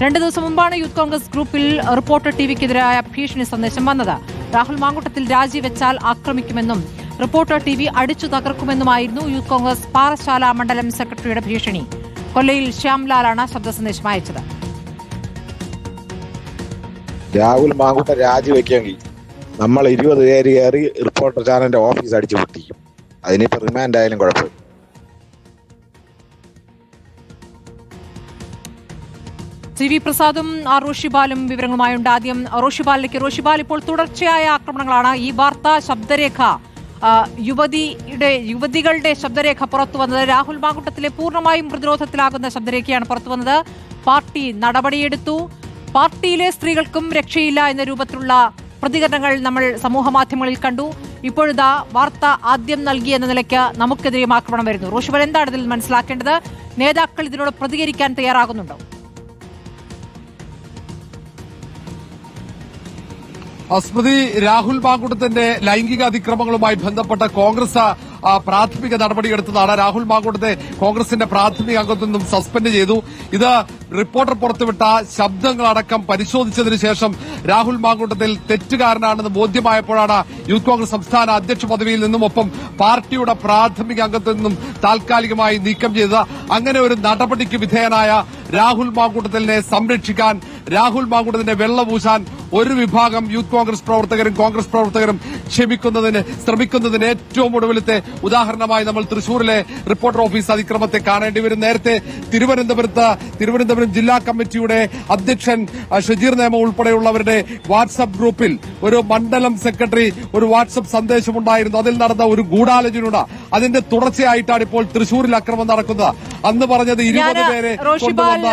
രണ്ടു ദിവസം മുമ്പാണ് യൂത്ത് കോൺഗ്രസ് ഗ്രൂപ്പിൽ റിപ്പോർട്ടർ ടിവിക്കെതിരായ ഭീഷണി സന്ദേശം വന്നത്. രാഹുൽ മാങ്കുട്ടത്തിൽ രാജിവെച്ചാൽ ആക്രമിക്കുമെന്നും റിപ്പോർട്ടർ ടി വി അടിച്ചു തകർക്കുമെന്നുമായിരുന്നു യൂത്ത് കോൺഗ്രസ് പാറശാല മണ്ഡലം സെക്രട്ടറിയുടെ ഭീഷണി. കൊല്ലയിൽ ശ്യാംലാലാണ് ശബ്ദ സന്ദേശം അയച്ചത്. രാഹുൽ മാങ്കുട്ട രാജിവെക്കി നമ്മൾ ഇരുപത് പേര് കയറി റിപ്പോർട്ടർ ചാനലിന്റെ ഓഫീസ് അടിച്ചു പൊട്ടിക്കും. അതിനിപ്പോ റിമാൻഡ് ആയാലും കുഴപ്പമില്ല. സി വി പ്രസാദും റോഷിബാലും വിവരങ്ങളുമായുണ്ട്. ആദ്യം റോഷിബാലിലേക്ക്. റോഷിബാൽ ഇപ്പോൾ തുടർച്ചയായ ആക്രമണങ്ങളാണ് ഈ വാർത്ത ശബ്ദരേഖ യുവതിയുടെ യുവതികളുടെ ശബ്ദരേഖ പുറത്തു വന്നത്. രാഹുൽ മാങ്കുട്ടത്തിലെ പൂർണമായും പ്രതിരോധത്തിലാകുന്ന ശബ്ദരേഖയാണ് പുറത്തു വന്നത്. പാർട്ടി നടപടിയെടുത്തു. പാർട്ടിയിലെ സ്ത്രീകൾക്കും രക്ഷയില്ല എന്ന രൂപത്തിലുള്ള പ്രതികരണങ്ങൾ നമ്മൾ സമൂഹ മാധ്യമങ്ങളിൽ കണ്ടു. ഇപ്പോഴിതാ വാർത്ത ആദ്യം നൽകി എന്ന നിലയ്ക്ക് നമുക്കെതിരെയും ആക്രമണം വരുന്നു. റോഷിബൽ എന്താണ് ഇതിൽ മനസ്സിലാക്കേണ്ടത്? നേതാക്കൾ ഇതിനോട് പ്രതികരിക്കാൻ തയ്യാറാകുന്നുണ്ടോ? സ്മൃതി രാഹുൽ മാങ്കുട്ടത്തിന്റെ ലൈംഗിക അതിക്രമങ്ങളുമായി ബന്ധപ്പെട്ട കോൺഗ്രസ് പ്രാഥമിക നടപടിയെടുത്തതാണ് രാഹുൽ മാങ്കുട്ടത്തെ കോൺഗ്രസിന്റെ പ്രാഥമിക അംഗത്വം നിന്നും സസ്പെൻഡ് ചെയ്തു. ഇത് റിപ്പോർട്ടർ പുറത്തുവിട്ട ശബ്ദങ്ങളടക്കം പരിശോധിച്ചതിനു ശേഷം രാഹുൽ മാങ്കുട്ടത്തിൽ തെറ്റുകാരനാണെന്ന് ബോധ്യമായപ്പോഴാണ് യൂത്ത് കോൺഗ്രസ് സംസ്ഥാന അധ്യക്ഷ പദവിയിൽ നിന്നും ഒപ്പം പാർട്ടിയുടെ പ്രാഥമിക അംഗത്വം നിന്നും താൽക്കാലികമായി നീക്കം ചെയ്തത്. അങ്ങനെ ഒരു നടപടിക്ക് വിധേയനായ രാഹുൽ മാങ്കുട്ടത്തിലിനെ സംരക്ഷിക്കാൻ രാഹുൽ മാങ്കൂട്ടത്തിന്റെ വെള്ളപൂശാൻ ഒരു വിഭാഗം യൂത്ത് കോൺഗ്രസ് പ്രവർത്തകരും കോൺഗ്രസ് പ്രവർത്തകരും ക്ഷമിക്കുന്നതിന് ശ്രമിക്കുന്നതിന് ഏറ്റവും ഒടുവിലത്തെ ഉദാഹരണമായി നമ്മൾ തൃശൂരിലെ റിപ്പോർട്ടർ ഓഫീസ് അതിക്രമത്തെ കാണേണ്ടി വരും. നേരത്തെ തിരുവനന്തപുരത്ത് തിരുവനന്തപുരം ജില്ലാ കമ്മിറ്റിയുടെ അധ്യക്ഷൻ ഷജീർ നേമ ഉൾപ്പെടെയുള്ളവരുടെ വാട്സ്ആപ്പ് ഗ്രൂപ്പിൽ ഒരു മണ്ഡലം സെക്രട്ടറി ഒരു വാട്സ്ആപ്പ് സന്ദേശമുണ്ടായിരുന്നു. അതിൽ നടന്ന ഒരു ഗൂഢാലോചനയുണ്ട്. അതിന്റെ തുടർച്ചയായിട്ടാണ് ഇപ്പോൾ തൃശൂരിൽ അക്രമം നടക്കുന്നത്. അന്ന് പറഞ്ഞത് ഇരുപത് പേരെ കൊണ്ടുവന്ന